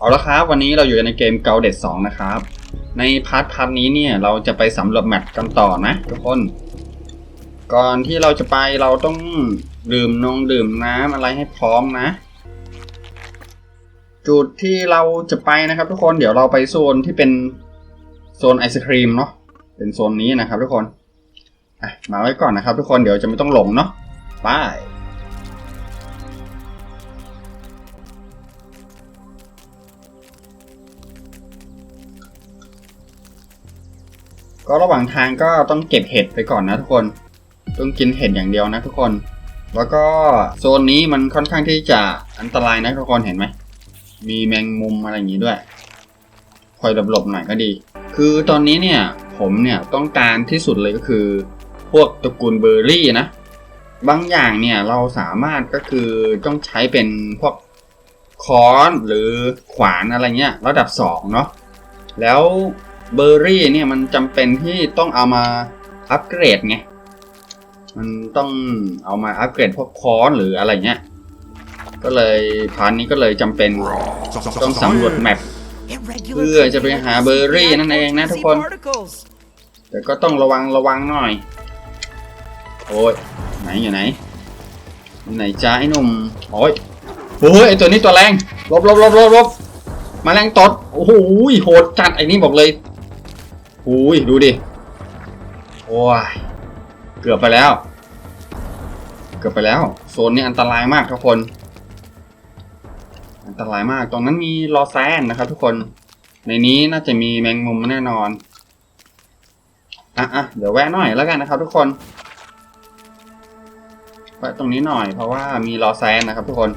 เอาละครับ วันนี้เราอยู่ในเกมเกาเด็ด2นะครับ ในพาร์ทพาร์ทนี้เนี่ยเราจะไปสำรวจแมปกันต่อนะทุกคน ก่อนที่เราจะไปเราต้องดื่มนงดื่มน้ำอะไรให้พร้อมนะ จุดที่เราจะไปนะครับ ทุกคนเดี๋ยวเราไปโซนที่เป็นโซนไอศครีมเนาะเป็นโซนนี้นะครับ ทุกคนอะมาไว้ก่อนนะครับ ทุกคนเดี๋ยวจะไม่ต้องหลงเนาะไป ก็ระหว่างทางก็ต้องเก็บเห็ดไปก่อนนะทุกคน ต้องกินเห็ดอย่างเดียวนะทุกคน แล้วก็โซนนี้มันค่อนข้างที่จะอันตรายนะทุกคนเห็นไหม มีแมงมุมอะไรอย่างนี้ด้วย คอยหลบๆหน่อยก็ดี คือตอนนี้เนี่ยผมเนี่ยต้องการที่สุดเลยก็คือ พวกตระกูลเบอร์รี่นะ บางอย่างเนี่ยเราสามารถก็คือต้องใช้เป็นพวกค้อนหรือขวานอะไรเงี้ยระดับ2เนาะแล้ว เบอร์รี่เนี่ยมันจำเป็นที่ต้องเอามาอัปเกรดไง มันต้องเอามาอัปเกรดพวกค้อนหรืออะไรเงี้ย ก็เลยพาร์ทนี้ก็เลยจำเป็นต้องสำรวจแมปเพื่อจะไปหาเบอร์รี่นั่นเองนะทุกคน แต่ก็ต้องระวังระวังหน่อย โอ้ยไหนอยู่ไหน ไหนจ้าไอ้หนุ่มโอ้ยเฮ้ยไอตัวนี้ตัวแรงลบลบลบลบลบมาแรงตด โอ้โหโหดจัดไอ้นี่บอกเลย อ้ยดูดิ โอ้ย เกือบไปแล้ว เกือบไปแล้ว โซนนี้อันตรายมากทุกคน อันตรายมาก ตรงนั้นมีลอแซนนะครับทุกคน ในนี้น่าจะมีแมงมุมแน่นอน อะอะเดี๋ยวแวะหน่อยแล้วกันนะครับ ทุกคน แวะตรงนี้หน่อยเพราะว่ามีลอแซนนะครับ ทุกคน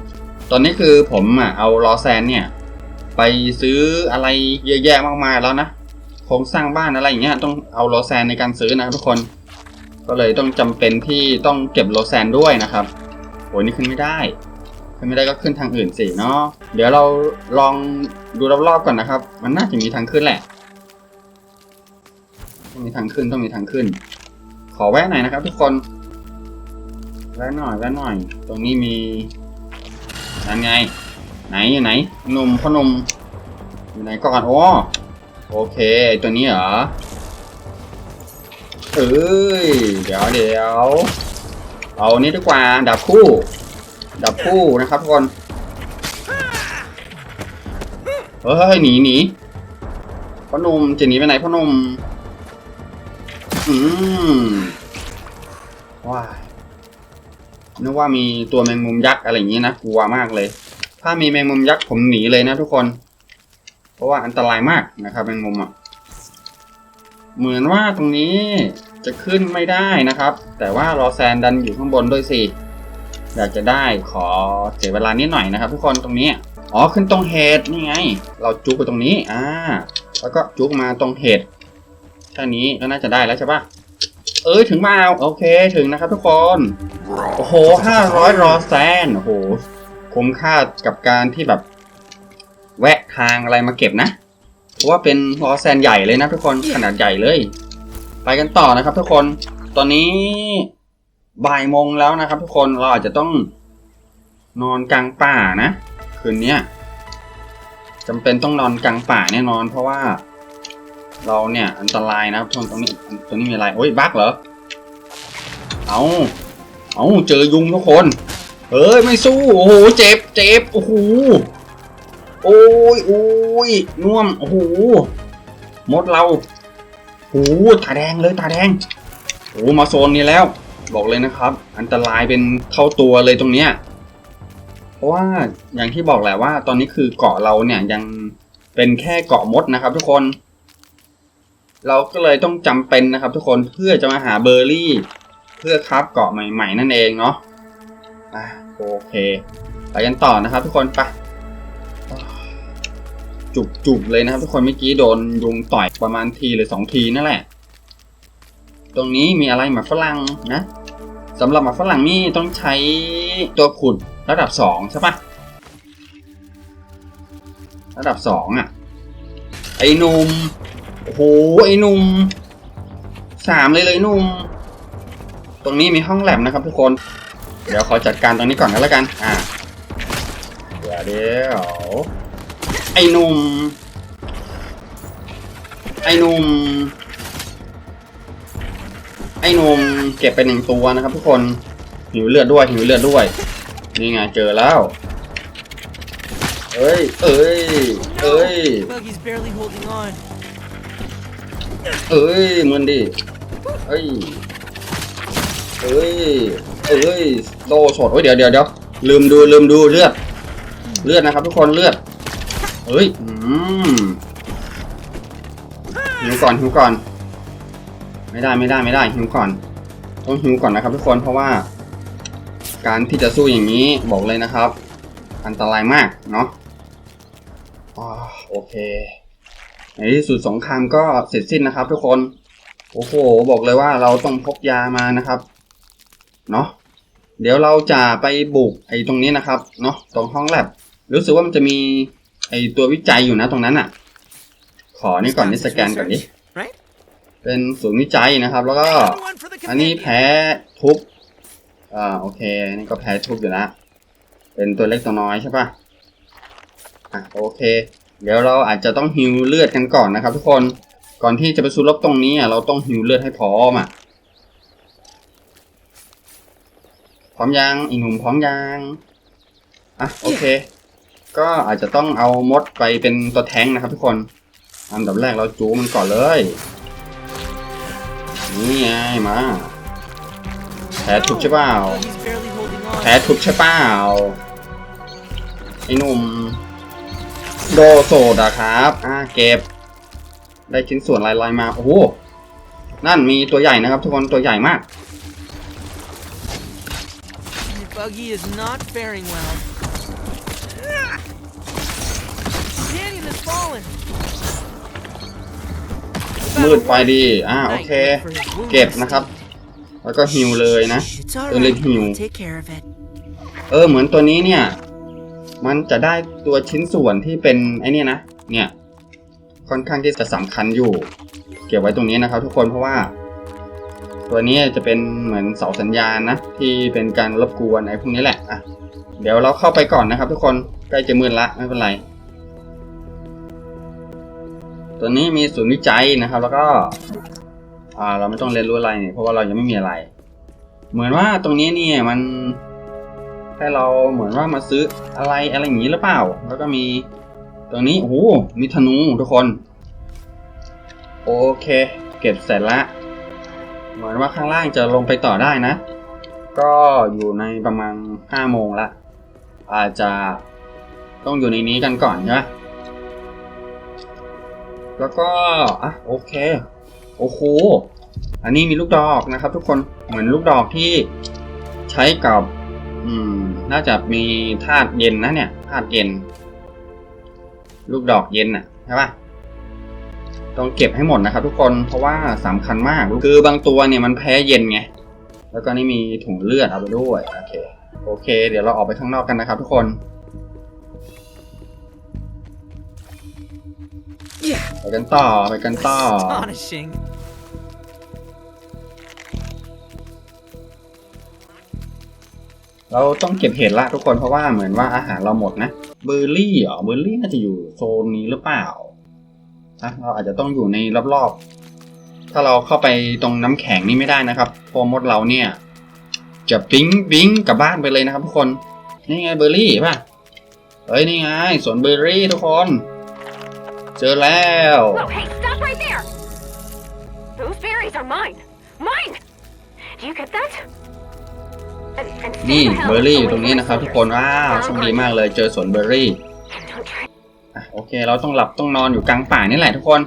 ตอนนี้คือผมอะเอาลอแซนเนี่ย ไปซื้ออะไรเยอะแยะมากมายแล้วนะ รงสร้างบ้านอะไรอย่างเงี้ยต้องเอาโลแซนในการซื้อนะทุกคน ก็เลยต้องจำเป็นที่ต้องเก็บโลแซนด้วยนะครับโหนี่ขึ้นไม่ได้ขึ้นไม่ได้ก็ขึ้นทางอื่นสิเนาะเดี๋ยวเราลองดูรอบๆก่อนนะครับ มันน่าจะมีทางขึ้นแหละต้องมีทางขึ้นต้องมีทางขึ้น ขอแวะหน่อยนะครับ ทุกคนแวะหน่อยแวะหน่อย ตรงนี้มีนั่นไง ไหนอยู่ไหนหนุ่มพ่อหนุ่มอยู่ไหนก่อนโอ้ โอเค ตัวนี้เหรอ เอ้ย เดี๋ยวเดี๋ยว เอานี้ดีกว่าดาบคู่ ดับคู่นะครับทุกคน เฮ้ย หนีหนีพ่อหนุ่มจะหนีไปไหนพ่อหนุ่มอืมว้ายนึกว่ามีตัวแมงมุมยักษ์อะไรอย่างนี้นะ กลัวมากเลย ถ้ามีแมงมุมยักษ์ผมหนีเลยนะทุกคน ราะว่าอันตรายมากนะครับแมงมุมอะเหมือนว่าตรงนี้จะขึ้นไม่ได้นะครับ แต่ว่ารอแซนดันอยู่ข้างบนด้วยสิอยากจะได้ขอเสียเวลานิดหน่อยนะครับ ทุกคนตรงนี้อ๋อขึ้นตรงเฮดนี่ไง เราจุกไปตรงนี้อ่าแล้วก็จุกมาตรงเฮดแค่นี้ก็น่าจะได้แล้วใช่ปะเอ้ยถึงมาโอเคถึงนะครับทุกคนโอ้โหห้าร้อยรอแซนโอ้โหคุ้มค่ากับการที่แบบ ทางอะไรมาเก็บนะ เพราะว่าเป็นรอแซนใหญ่เลยนะทุกคนขนาดใหญ่เลย ไปกันต่อนะครับ ทุกคนตอนนี้บ่ายโมงแล้วนะครับ ทุกคนเราอาจจะต้องนอนกลางป่านะ คืนนี้จำเป็นต้องนอนกลางป่าแน่นอน เพราะว่า เราเนี่ยอันตรายนะครับทุกคนตรงนี้ตรงนี้มีอะไรโอ้ยบั๊กเหรอเอาเอาเจอยุงทุกคนเฮ้ยไม่สู้โอ้โหเจ็บเจ็บโอ้โห โอ้ยโอ้ยน่วม โอ้โห มดเราโอ้โหตาแดงเลยตาแดง โอ้มาโซนนี้แล้ว บอกเลยนะครับ อันตรายเป็นเข้าตัวเลยตรงเนี้ย เพราะว่าอย่างที่บอกแหละว่า ตอนนี้คือเกาะเราเนี่ยยังเป็นแค่เกาะมดนะครับ ทุกคน เราก็เลยต้องจำเป็นนะครับ ทุกคนเพื่อจะมาหาเบอร์รี่ เพื่อครับเกาะใหม่ ๆ นั่นเองเนาะอะโอเค ไปกันต่อนะครับ ทุกคนไป จุกๆเลยนะครับ ทุกคนเมื่อกี้โดนยุงต่อยประมาณทีหรือสองทีนั่นแหละ ตรงนี้มีอะไรหมาฝรั่งนะสำหรับหมาฝรั่งนี่ต้องใช้ตัวขุดระดับสองใช่ปะระดับสองอะ ไอ้หนุ่มโอ้โหไอ้หนุ่มสามเลยเลยหนุ่มตรงนี้มีห้องแลบนะครับทุกคน เดี๋ยวขอจัดการตรงนี้ก่อนก็แล้วกัน อ่าเดี๋ยวเดี๋ยว ไอ้หนุ่ม ไอ้หนุ่ม ไอ้หนุ่มเก็บไปหนึ่งตัวนะครับทุกคน หิวเลือดด้วยหิวเลือดด้วย นี่ไงเจอแล้ว เอ้ย เอ้ย เอ้ย Buggy's barely holding on. เอ้ยมึนดิ เอ้ย เอ้ย เอ้ยโดสดเอ้ยเดี๋ยวเดี๋ยวเดี๋ยวลืมดูลืมดูเลือด เลือดนะครับทุกคนเลือด เอ้ย อืมหิวก่อนหิวก่อน ไม่ได้ไม่ได้ไม่ได้หิวก่อน ต้องหิวก่อนนะครับทุกคนเพราะว่า การที่จะสู้อย่างนี้บอกเลยนะครับ อันตรายมากเนาะโอเคในที่สุดสงครามก็เสร็จสิ้นนะครับ ทุกคน โอ้โห บอกเลยว่าเราต้องพกยามานะครับ เนาะเดี๋ยวเราจะไปบุกไอ้ตรงนี้นะครับ เนาะตรงห้องแลบรู้สึกว่ามันจะมี ไอ้ตัววิจัยอยู่นะตรงนั้นอะ ขอนี่ก่อนนี่สแกนก่อนดิ Right? เป็นศูนย์วิจัยนะครับ แล้วก็ Everyone for the อันนี้ companion. แพ้ทุบอ่าโอเค นี่ก็แพ้ทุบอยู่แล้วเป็นตัวเล็กตัวน้อยใช่ปะอะโอเค เดี๋ยวเราอาจจะต้องฮิวเลือดกันก่อนนะครับ ทุกคนก่อนที่จะไปสู้รบตรงนี้อะเราต้องฮิวเลือดให้พร้อมอะพร้อมยังอีหนุ่มพร้อมยังอะโอเค ก็อาจจะต้องเอามดไปเป็นตัวแทงนะครับทุกคนอันดับแรกเราจูมันก่อนเลย นี่ไงมาแพ้ทุบใช่เปล่าแพ้ทุบใช่เปล่าไอ้หนุ่มโดโซดอะครับ อ่าเก็บ ได้ชิ้นส่วนลายๆมา โอ้โห นั่นมีตัวใหญ่นะครับทุกคนตัวใหญ่มาก Your buggy is not faring well. Companion has fallen. มืดไปดี อ่าโอเค เก็บนะครับ แล้วก็ฮิวเลยนะ It's ตัวเล็ก alright. หิว I'll take care of it. เออเหมือนตัวนี้เนี่ย มันจะได้ตัวชิ้นส่วนที่เป็นไอ้นี่นะ เนี่ย ค่อนข้างที่จะสำคัญอยู่ เก็บไว้ตรงนี้นะครับ ทุกคนเพราะว่า ตัวนี้จะเป็นเหมือนเสาสัญญาณนะ ที่เป็นการรบกวนไอ้พวกนี้แหละ อะ เดี๋ยวเราเข้าไปก่อนนะครับ ทุกคนใกล้จะมืดละไม่เป็นไร ตัวนี้มีศูนย์วิจัยนะครับ แล้วก็อ่าเราไม่ต้องเรียนรู้อะไรเนี่ยเพราะว่าเรายังไม่มีอะไร เหมือนว่าตรงนี้เนี่ยมันให้เราเหมือนว่ามาซื้ออะไรอะไรอย่างนี้หรือเปล่า แล้วก็มีตรงนี้โอ้โหมีธนูทุกคน โอเค เก็บเสร็จละเหมือนว่าข้างล่างจะลงไปต่อได้นะ ก็อยู่ในประมาณห้าโมงละ อาจจะต้องอยู่ในนี้กันก่อนใช่ไหมแล้วก็อะโอเค โอ้โห อันนี้มีลูกดอกนะครับ ทุกคน เหมือนลูกดอกที่ใช้กับ อืม น่าจะมีธาตุเย็นนะเนี่ย ธาตุเย็น ลูกดอกเย็นน่ะใช่ปะต้องเก็บให้หมดนะครับ ทุกคน เพราะว่าสำคัญมาก คือบางตัวเนี่ยมันแพ้เย็นไง แล้วก็นี่มีถุงเลือดเอาไปด้วย โอเค โอเค เดี๋ยวเราออกไปข้างนอกกันนะครับทุกคน Yeah. ไปกันต่อไปกันต่อ Astonishing. เราต้องเก็บเห็ดละทุกคนเพราะว่าเหมือนว่าอาหารเราหมดนะเบอร์รี่เหรอเบอร์รี่น่าจะอยู่โซนนี้หรือเปล่านะเราอาจจะต้องอยู่ในรอบๆ ถ้าเราเข้าไปตรงน้ำแข็งนี่ไม่ได้นะครับเพราะมดเราเนี่ย จะปิ๊งปิ๊งกลับบ้านไปเลยนะครับทุกคน นี่ไงเบอร์รี่ป่ะ เฮ้ยนี่ไงสวนเบอร์รี่ทุกคน เจอแล้ว Whoa, hey, stop right there! Those berries are mine! Mine! Do you get that? And, and stay นี่ the hell เบอร์รี่อยู่ away ตรงนี้ from นะครับ the ทุกคนว้าวโชคดีมากเลยเจอสวนเบอร์รี่ soldiers. And don't try อะโอเค เราต้องหลับต้องนอนอยู่กลางป่านี่แหละทุกคน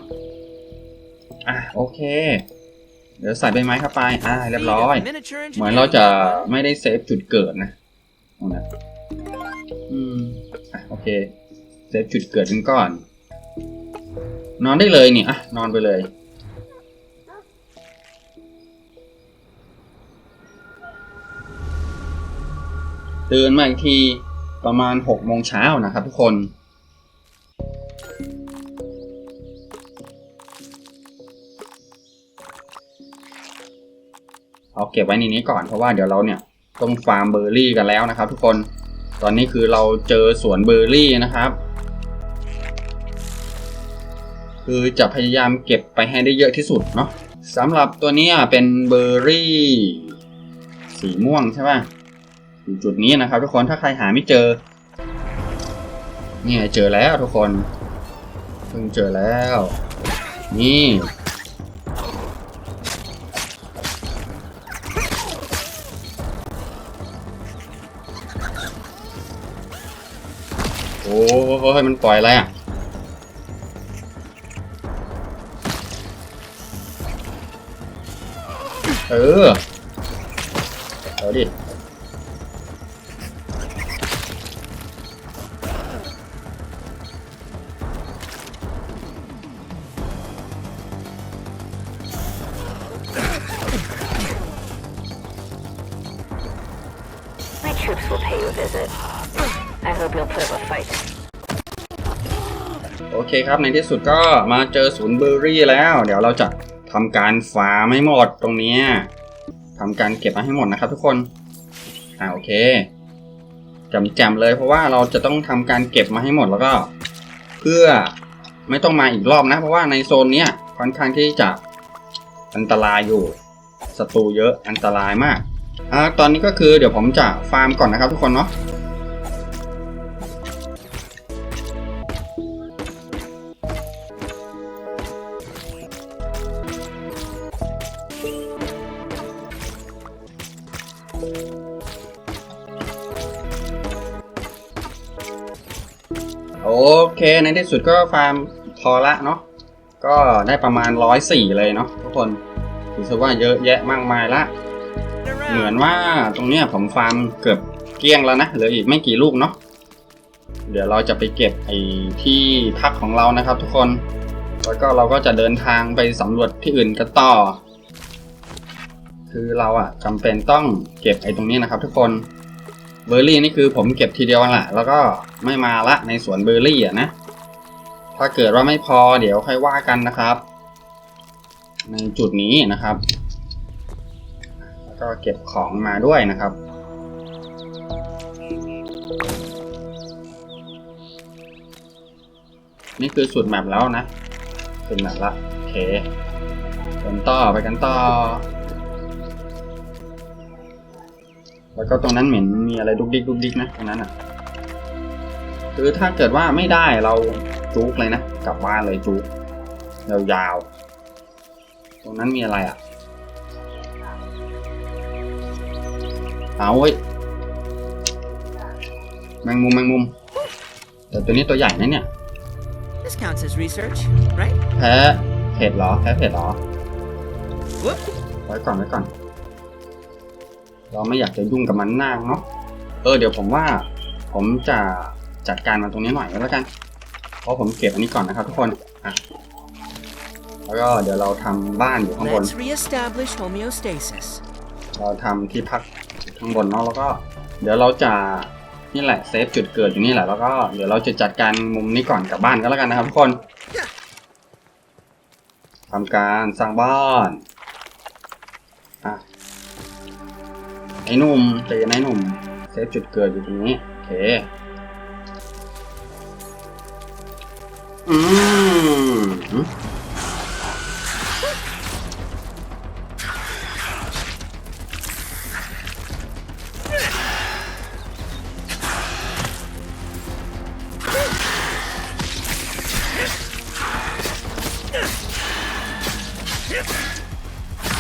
อะโอเค เดี๋ยวใส่ใบไม้เข้าไป อ่า เรียบร้อย เหมือนเราจะไม่ได้เซฟจุดเกิดนะตรงนั้นอืมอะโอเค เซฟจุดเกิดกันก่อน นอนได้เลยนี่ อะ นอนไปเลย ตื่นมาอีกทีประมาณหกโมงเช้านะครับทุกคน เอาเก็บไว้ในนี้ก่อนเพราะว่าเดี๋ยวเราเนี่ยต้องฟาร์มเบอร์รี่กันแล้วนะครับ ทุกคนตอนนี้คือเราเจอสวนเบอร์รี่นะครับ คือจะพยายามเก็บไปให้ได้เยอะที่สุดเนาะสำหรับตัวนี้เป็นเบอร์รี่ สีม่วงใช่ป่ะอยู่จุดนี้นะครับ ทุกคนถ้าใครหาไม่เจอ เนี่ยเจอแล้วทุกคนเพิ่งเจอแล้ว นี่ อ้ยมันปล่อยอะไรอะเออเอาดิ คครับ ในที่สุดก็มาเจอศูนย์เบอร์รี่แล้ว เดี๋ยวเราจะทำการฟาร์มให้หมดตรงนี้ยทำการเก็บมาให้หมดนะครับ ทุกคน อ่าโอเคจำแจมเลยเพราะว่าเราจะต้องทำการเก็บมาให้หมดแล้วก็ เพื่อไม่ต้องมาอีกรอบนะ เพราะว่าในโซนเนี้ยค่อนข้างที่จะอันตรายอยู่ศัตรูเยอะอันตรายมากอ่าตอนนี้ก็คือเดี๋ยวผมจะฟาร์มก่อนนะครับทุกคนเนาะ โอเค ในที่สุดก็ฟาร์มพอละเนาะก็ได้ประมาณร้อยสี่เลยเนาะทุกคนถือว่าเยอะแยะมากมายละ เหมือนว่าตรงเนี้ยผมฟาร์มเกือบเกลี้ยงแล้วนะเหลืออีกไม่กี่ลูกเนาะเดี๋ยวเราจะไปเก็บไอ้ที่พักของเรานะครับทุกคนแล้วก็เราก็จะเดินทางไปสำรวจที่อื่นกันต่อ คือเราอะจำเป็นต้องเก็บไอ้ตรงนี้นะครับทุกคน เบอร์รี่นี่คือผมเก็บทีเดียวแหละแล้วก็ไม่มาละในสวนเบอร์รี่อะนะ ถ้าเกิดว่าไม่พอเดี๋ยวค่อยว่ากันนะครับ ในจุดนี้นะครับ แล้วก็เก็บของมาด้วยนะครับนี่คือสุดแมปแล้วนะสุดแมปละโอเคกันต่อไปกันต่อ แล้วก็ตรงนั้นเหม็นมีอะไรดุกดิกดุกดิกนะตรงนั้นอะ คือถ้าเกิดว่าไม่ได้เราจุกเลยนะกลับบ้านเลยจุกยาวๆตรงนั้นมีอะไรอะเอาเว้ยแมงมุมแมงมุมแต่ตัวนี้ตัวใหญ่นะเนี่ย This counts as research, right? แพ้เผ็ดเหรอแพ้เผ็ดเหรอ Whoop. ไว้ก่อนไว้ก่อน เราไม่อยากจะยุ่งกับมันนากเนาะเออเดี๋ยวผมว่า ผมจะจัดการมันตรงนี้หน่อยก็แล้วกัน เพราะผมเก็บอันนี้ก่อนนะครับทุกคนอะแล้วก็เดี๋ยวเราทำบ้านอยู่ข้างบน Let's reestablish homeostasis. เราทำที่พักข้างบนเนาะแล้วก็ เดี๋ยวเราจะนี่แหละเซฟจุดเกิดอยู่นี่แหละแล้วก็เดี๋ยวเราจะจัดการมุมนี้ก่อนกลับบ้านก็แล้วกันนะครับทุกคนทำการสร้างบ้านอะ ไอ้หนุ่มใจเย็นไอ้หนุ่มเซฟจุดเกิดอยู่ตรงนี้ โอเค อืม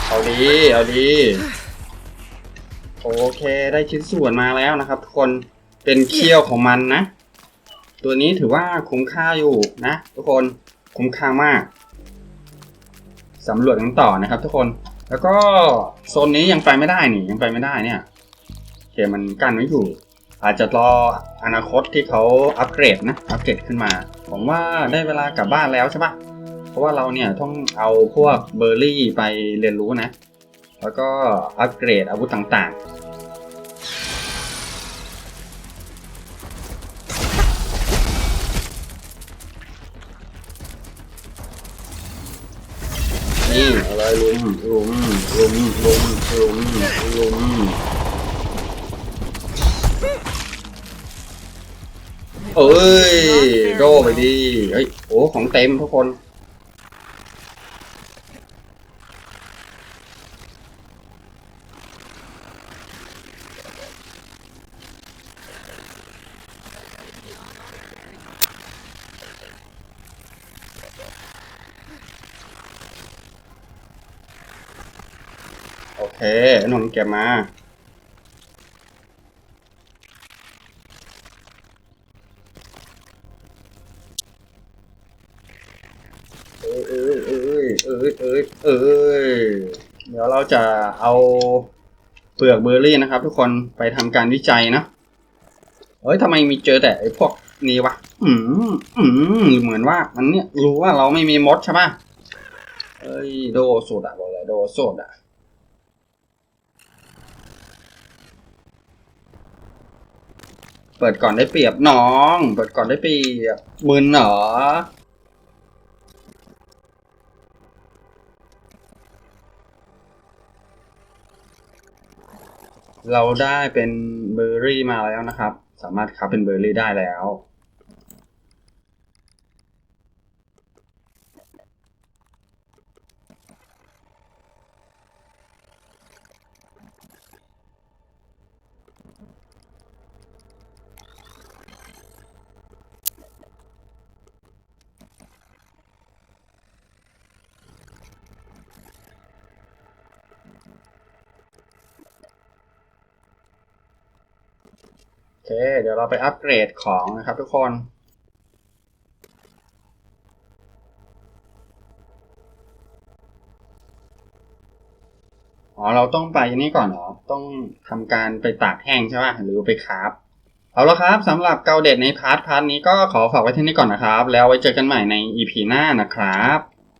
เอาดี เอาดี เคได้ชิ้นส่วนมาแล้วนะครับทุกคนเป็นเขี้ยวของมันนะ ตัวนี้ถือว่าคุ้มค่าอยู่นะ ทุกคนคุ้มค่ามากสำรวจกันต่อนะครับ ทุกคนแล้วก็โซนนี้ยังไปไม่ได้นี่ยังไปไม่ได้เนี่ยโอเคมันกั้นไว้อยู่ อาจจะรออนาคตที่เขาอัปเกรดนะอัปเกรดขึ้นมาผมว่าได้เวลากลับบ้านแล้วใช่ปะเพราะว่าเราเนี่ยต้องเอาพวกเบอร์รี่ไปเรียนรู้นะ แล้วก็อัปเกรดอาวุธต่างๆ ลุมลุมลุมลุมลุมเอ้ยโดไปดีเฮ้ยโอ้ของเต็มทุกคน เค หนุ่มเก็บมา เอ้ยเอ้ยเอ้ยเอ้ยเอ้ยเอ้ยเดี๋ยวเราจะเอาเปลือกเบอร์รี่นะครับ ทุกคนไปทำการวิจัยนะเฮ้ยทำไมมีเจอแต่ไอ้พวกนี้วะ อืมอืมเหมือนว่ามันเนี่ยรู้ว่าเราไม่มีมดใช่ปะเอ้ยโดโซดาบอกเลยโดโซดา เปิดก่อนได้เปรียบน้อง เปิดก่อนได้เปรียบมึนเหรอเราได้เป็นเบอร์รี่มาแล้วนะครับ สามารถคับเป็นเบอร์รี่ได้แล้ว เค เดี๋ยวเราไปอัปเกรดของนะครับทุกคนอ๋อเราต้องไปนี่ก่อนเหรอ ต้องทำการไปตากแห้งใช่ป่ะหรือไปคราฟเอาละครับสำหรับเกาเด็ดในพาร์ทพาร์ทนี้ก็ขอฝากไว้ที่นี่ก่อนนะครับ แล้วไว้เจอกันใหม่ใน EP หน้านะครับ